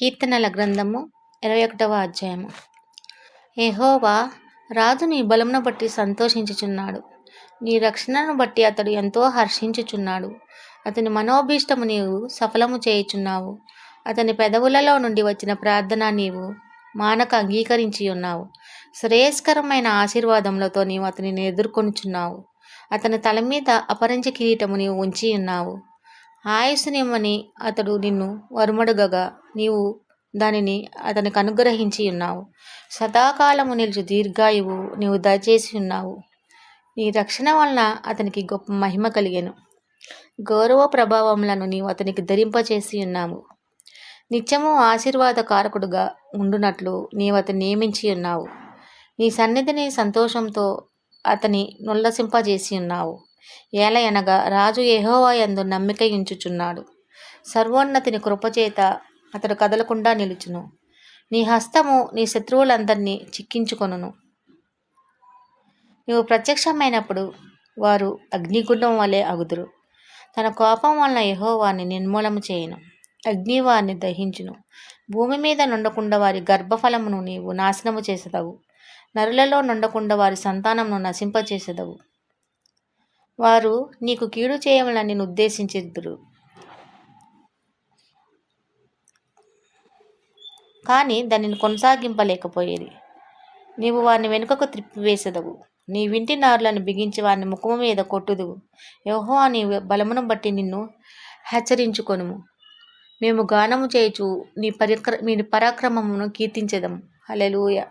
కీర్తనల గ్రంథము ఇరవై ఒకటవ అధ్యాయము. ఎహోవా రాజు నీ బలమును బట్టి సంతోషించుచున్నాడు. నీ రక్షణను బట్టి అతడు ఎంతో హర్షించుచున్నాడు. అతని మనోభీష్టము నీవు సఫలము చేయుచున్నావు. అతని పెదవులలో నుండి వచ్చిన ప్రార్థన నీవు మానక అంగీకరించి ఉన్నావు. శ్రేయస్కరమైన ఆశీర్వాదములతో నీవు అతనిని ఎదుర్కొనుచున్నావు. అతని తల మీద అపరంజ కిరీటము నీవు ఉంచి ఉన్నావు. ఆయుస్సునిమ్మని అతడు నిన్ను వరుమడుగగా నీవు దానిని అతనికి అనుగ్రహించి ఉన్నావు. సదాకాలము నిలుచు దీర్ఘాయువు నీవు దయచేసి ఉన్నావు. నీ రక్షణ వలన అతనికి గొప్ప మహిమ కలిగాను. గౌరవ ప్రభావములను నీవు అతనికి ధరింపచేసి ఉన్నావు. నిత్యము ఆశీర్వాద కారకుడుగా ఉండునట్లు నీవు అతన్ని నియమించి ఉన్నావు. నీ సన్నిధిని సంతోషంతో అతని నుల్లసింపజేసి ఉన్నావు. ఏలయనగా రాజు యహోవాయందు నమ్మిక ఇంచుచున్నాడు సర్వోన్నతిని కృపచేత అతడు కదలకుండా నిలుచును. నీ హస్తము నీ శత్రువులందరినీ చిక్కించుకొనును. నీవు ప్రత్యక్షమైనప్పుడు వారు అగ్నిగుండం వలె అగుదురు. తన కోపం వలన యహోవాన్ని నిర్మూలము చేయను. అగ్ని వారిని దహించును. భూమి మీద నుండకుండా వారి గర్భఫలమును నీవు నాశనము చేసేదవు. నరులలో నుండకుండా వారి సంతానమును నశింపచేసేదవు. వారు నీకు కీడు చేయమని నేను ఉద్దేశించిద్దురు కానీ దానిని కొనసాగింపలేకపోయేది. నీవు వారిని వెనుకకు త్రిప్పివేసెదవు. నీ వింటి నారులను బిగించి వారిని ముఖము మీద కొట్టుదువు. యోహో నీ బలమును బట్టి నిన్ను హెచ్చరించుకొనుము. మేము గానము చేయుచు నీ పరిక్ర మీ పరాక్రమమును కీర్తించదము. హల్లెలూయా.